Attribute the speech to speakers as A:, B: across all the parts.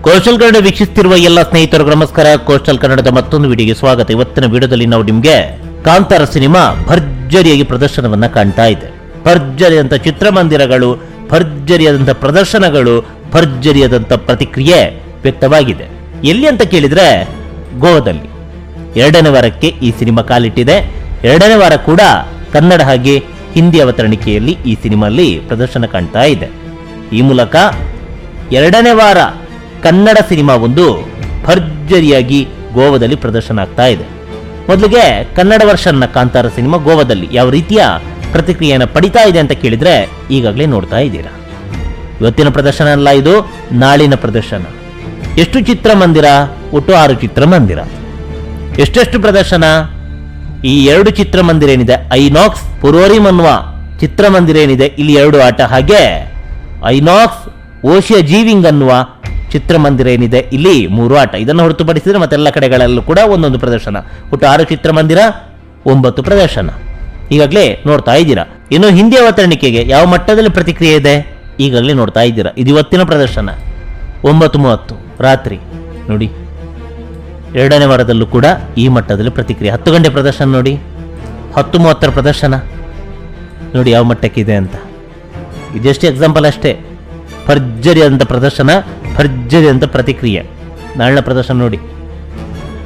A: Coastal Kannada ವೀಕ್ಷಿಸುತ್ತಿರುವ ಎಲ್ಲ ಸ್ನೇಹಿತರಿಗೂ ನಮಸ್ಕಾರ. ಕೋಸ್ಟಲ್ ಕನ್ನಡದ ಮತ್ತೊಂದು ವಿಡಿಯೋಗೆ ಸ್ವಾಗತ. ಇವತ್ತಿನ ವಿಡಿಯೋದಲ್ಲಿ ನಾವು ನಿಮಗೆ ಕಾಂತಾರ ಸಿನಿಮಾ ಭರ್ಜರಿಯಾಗಿ ಪ್ರದರ್ಶನವನ್ನ ಕಾಣ್ತಾ ಇದೆ. ಭರ್ಜರಿಯಾದಂಥ ಚಿತ್ರಮಂದಿರಗಳು, ಭರ್ಜರಿಯಾದಂಥ ಪ್ರದರ್ಶನಗಳು, ಭರ್ಜರಿಯಾದಂಥ ಪ್ರತಿಕ್ರಿಯೆ ವ್ಯಕ್ತವಾಗಿದೆ. ಎಲ್ಲಿ ಅಂತ ಕೇಳಿದ್ರೆ ಗೋವಾದಲ್ಲಿ. ಎರಡನೇ ವಾರಕ್ಕೆ ಈ ಸಿನಿಮಾ ಕಾಲಿಟ್ಟಿದೆ. ಎರಡನೇ ವಾರ ಕೂಡ ಕನ್ನಡ ಹಾಗೆ ಹಿಂದಿ ಅವತರಣಿಕೆಯಲ್ಲಿ ಈ ಸಿನಿಮಲ್ಲಿ ಪ್ರದರ್ಶನ ಕಾಣ್ತಾ ಇದೆ. ಈ ಮೂಲಕ ಎರಡನೇ ವಾರ ಕನ್ನಡ ಸಿನಿಮಾ ಒಂದು ಭರ್ಜರಿಯಾಗಿ ಗೋವಾದಲ್ಲಿ ಪ್ರದರ್ಶನ ಆಗ್ತಾ ಇದೆ. ಮೊದಲಿಗೆ ಕನ್ನಡ ವರ್ಷನ್ನ ಕಾಂತಾರ ಸಿನಿಮಾ ಗೋವಾದಲ್ಲಿ ಯಾವ ರೀತಿಯ ಪ್ರತಿಕ್ರಿಯೆಯನ್ನು ಪಡಿತಾ ಇದೆ ಅಂತ ಕೇಳಿದ್ರೆ ಈಗಾಗಲೇ ನೋಡ್ತಾ ಇದ್ದೀರಾ. ಇವತ್ತಿನ ಪ್ರದರ್ಶನ ಅಲ್ಲ ಇದು, ನಾಳಿನ ಪ್ರದರ್ಶನ. ಎಷ್ಟು ಚಿತ್ರಮಂದಿರ ಒಟ್ಟು ಆರು ಚಿತ್ರಮಂದಿರ ಎಷ್ಟೆಷ್ಟು ಪ್ರದರ್ಶನ? ಈ ಎರಡು ಚಿತ್ರಮಂದಿರ ಏನಿದೆ? ಐನಾಕ್ಸ್ ಪುರೋರಿಮ್ ಅನ್ನುವ ಚಿತ್ರಮಂದಿರ ಏನಿದೆ? ಇಲ್ಲಿ ಎರಡು ಆಟ. ಹಾಗೆ ಐನಾಕ್ಸ್ ಓಶಿಯ ಜೀವಿಂಗ್ ಅನ್ನುವ ಚಿತ್ರಮಂದಿರ ಏನಿದೆ, ಇಲ್ಲಿ ಮೂರು ಆಟ. ಇದನ್ನು ಹೊರತುಪಡಿಸಿದರೆ ಮತ್ತೆಲ್ಲ ಕಡೆಗಳಲ್ಲೂ ಕೂಡ ಒಂದೊಂದು ಪ್ರದರ್ಶನ. ಒಟ್ಟು ಆರು ಚಿತ್ರಮಂದಿರ, ಒಂಬತ್ತು ಪ್ರದರ್ಶನ. ಈಗಾಗಲೇ ನೋಡ್ತಾ ಇದ್ದೀರಾ? ಇನ್ನು ಹಿಂದಿ ಅವತರಣಿಕೆಗೆ ಯಾವ ಮಟ್ಟದಲ್ಲಿ ಪ್ರತಿಕ್ರಿಯೆ ಇದೆ? ಈಗಾಗಲೇ ನೋಡ್ತಾ ಇದ್ದೀರಾ? ಇದು ಇವತ್ತಿನ ಪ್ರದರ್ಶನ. ಒಂಬತ್ತು ಮೂವತ್ತು, ರಾತ್ರಿ. ನೋಡಿ, ಎರಡನೇ ವಾರದಲ್ಲೂ ಕೂಡ ಈ ಮಟ್ಟದಲ್ಲಿ ಪ್ರತಿಕ್ರಿಯೆ. ಹತ್ತು ಗಂಟೆ ಪ್ರದರ್ಶನ ನೋಡಿ. ಹತ್ತು ಮೂವತ್ತರ ಪ್ರದರ್ಶನ. ನೋಡಿ ಯಾವ ಮಟ್ಟಕ್ಕಿದೆ ಅಂತ. ಇದೆಷ್ಟು ಎಕ್ಸಾಂಪಲ್ ಅಷ್ಟೇ. ಭರ್ಜರಿಯಾದಂಥ ಪ್ರದರ್ಶನ. ಭರ್ಜರಿಯಾದಂಥ ಪ್ರತಿಕ್ರಿಯೆ. ನಾಳಿನ ಪ್ರದರ್ಶನ ನೋಡಿ.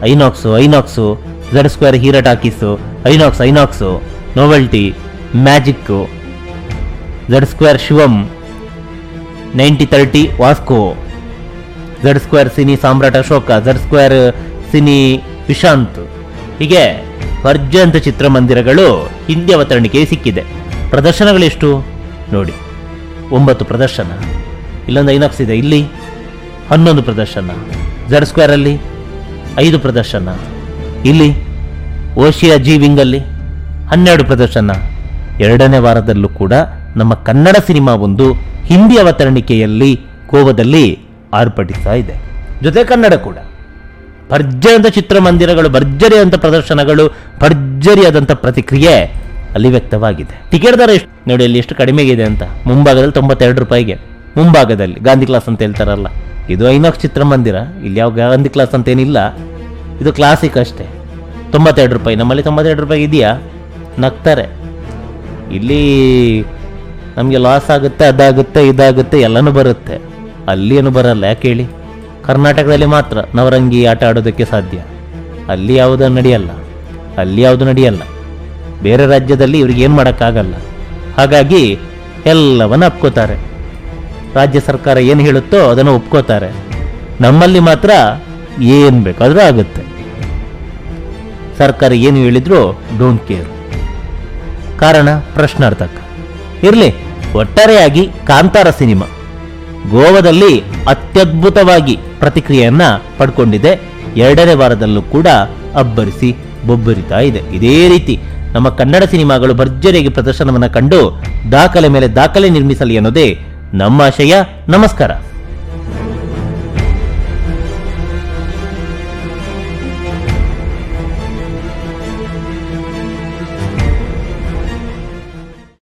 A: INOX INOX, Z square hero talkies, INOX, INOX, novelty, magic, Z square Shivam ninety thirty Vasco, Z square cine Samrat Ashoka, Z square cine Vishant. ಹೀಗೆ ಭರ್ಜಂತ ಚಿತ್ರಮಂದಿರಗಳು ಹಿಂದಿ ಅವತರಣಿಕೆ ಸಿಕ್ಕಿದೆ. ಪ್ರದರ್ಶನಗಳೆಷ್ಟು ನೋಡಿ. ಒಂಬತ್ತು ಪ್ರದರ್ಶನ. ಇಲ್ಲೊಂದು ಐನಾಕ್ಸ್ ಇದೆ. ಇಲ್ಲಿ. ಹನ್ನೊಂದು ಪ್ರದರ್ಶನ. ಝಡ್ ಸ್ಕ್ವೇರಲ್ಲಿ ಐದು ಪ್ರದರ್ಶನ. ಇಲ್ಲಿ ಓಶಿಯಾ ಜಿ ವಿಂಗಲ್ಲಿ ಹನ್ನೆರಡು ಪ್ರದರ್ಶನ. ಎರಡನೇ ವಾರದಲ್ಲೂ ಕೂಡ ನಮ್ಮ ಕನ್ನಡ ಸಿನಿಮಾ ಒಂದು ಹಿಂದಿ ಅವತರಣಿಕೆಯಲ್ಲಿ ಕೋವದಲ್ಲಿ ಆರ್ಭಟಿಸ್ತಾ ಇದೆ. ಜೊತೆ ಕನ್ನಡ ಕೂಡ. ಭರ್ಜರಿಯಾದ ಚಿತ್ರಮಂದಿರಗಳು, ಭರ್ಜರಿಯಾದಂಥ ಪ್ರದರ್ಶನಗಳು, ಭರ್ಜರಿಯಾದಂಥ ಪ್ರತಿಕ್ರಿಯೆ ಅಲ್ಲಿ ವ್ಯಕ್ತವಾಗಿದೆ. ಟಿಕೆಟ್ ದರ ಎಷ್ಟು? ನೋಡಿ, ಅಲ್ಲಿ ಎಷ್ಟು ಕಡಿಮೆಗಿದೆ ಅಂತ. ಮುಂಭಾಗದಲ್ಲಿ ತೊಂಬತ್ತೆರಡು ರೂಪಾಯಿಗೆ. ಮುಂಭಾಗದಲ್ಲಿ. ಗಾಂಧಿ ಕ್ಲಾಸ್ ಅಂತ ಹೇಳ್ತಾರಲ್ಲ. ಇದು ಐನಾಕ್ಸ್ ಚಿತ್ರಮಂದಿರ. ಇಲ್ಲಿ ಯಾವ ಗಾಂಧಿ ಕ್ಲಾಸ್ ಅಂತ ಏನಿಲ್ಲ ಇದು ಕ್ಲಾಸಿಕ್ ಅಷ್ಟೇ. ತೊಂಬತ್ತೆರಡು ರೂಪಾಯಿ. ನಮ್ಮಲ್ಲಿ ತೊಂಬತ್ತೆರಡು ರೂಪಾಯಿ ಇದೆಯಾ? ನಗ್ತಾರೆ. ಇಲ್ಲಿ ನಮಗೆ ಲಾಸ್ ಆಗುತ್ತೆ, ಅದಾಗುತ್ತೆ, ಇದಾಗುತ್ತೆ, ಎಲ್ಲನೂ ಬರುತ್ತೆ. ಅಲ್ಲಿ ಏನು ಬರಲ್ಲ. ಯಾಕೆ ಹೇಳಿ? ಕರ್ನಾಟಕದಲ್ಲಿ ಮಾತ್ರ ನವರಂಗಿ ಆಟ ಆಡೋದಕ್ಕೆ ಸಾಧ್ಯ. ಅಲ್ಲಿ ಯಾವುದು ನಡೆಯಲ್ಲ. ಅಲ್ಲಿ ಯಾವುದು ನಡೆಯಲ್ಲ. ಬೇರೆ ರಾಜ್ಯದಲ್ಲಿ ಇವ್ರಿಗೆ ಏನು ಮಾಡೋಕ್ಕಾಗಲ್ಲ. ಹಾಗಾಗಿ ಎಲ್ಲವನ್ನ ಒಪ್ಕೋತಾರೆ ರಾಜ್ಯ ಸರ್ಕಾರ ಏನು ಹೇಳುತ್ತೋ ಅದನ್ನು ಒಪ್ಕೋತಾರೆ. ನಮ್ಮಲ್ಲಿ ಮಾತ್ರ ಏನು ಬೇಕಾದರೂ ಆಗುತ್ತೆ. ಸರ್ಕಾರ ಏನು ಹೇಳಿದ್ರು ಡೋಂಟ್ ಕೇರ್ ಕಾರಣ ಪ್ರಶ್ನಾರ್ಥಕ. ಇರಲಿ, ಒಟ್ಟಾರೆಯಾಗಿ ಕಾಂತಾರ ಸಿನಿಮಾ. ಗೋವಾದಲ್ಲಿ ಅತ್ಯದ್ಭುತವಾಗಿ ಪ್ರತಿಕ್ರಿಯೆಯನ್ನ ಪಡ್ಕೊಂಡಿದೆ. ಎರಡನೇ ವಾರದಲ್ಲೂ ಕೂಡ ಅಬ್ಬರಿಸಿ ಬೊಬ್ಬರಿತಾ ಇದೆ. ಇದೇ ರೀತಿ ನಮ್ಮ ಕನ್ನಡ ಸಿನಿಮಾಗಳು ಭರ್ಜರಿಯಾಗಿ ಪ್ರದರ್ಶನವನ್ನು ಕಂಡು ದಾಖಲೆ ಮೇಲೆ ದಾಖಲೆ ನಿರ್ಮಿಸಲಿ ಅನ್ನೋದೇ ನಮ್ಮ ಆಶಯ ನಮಸ್ಕಾರ.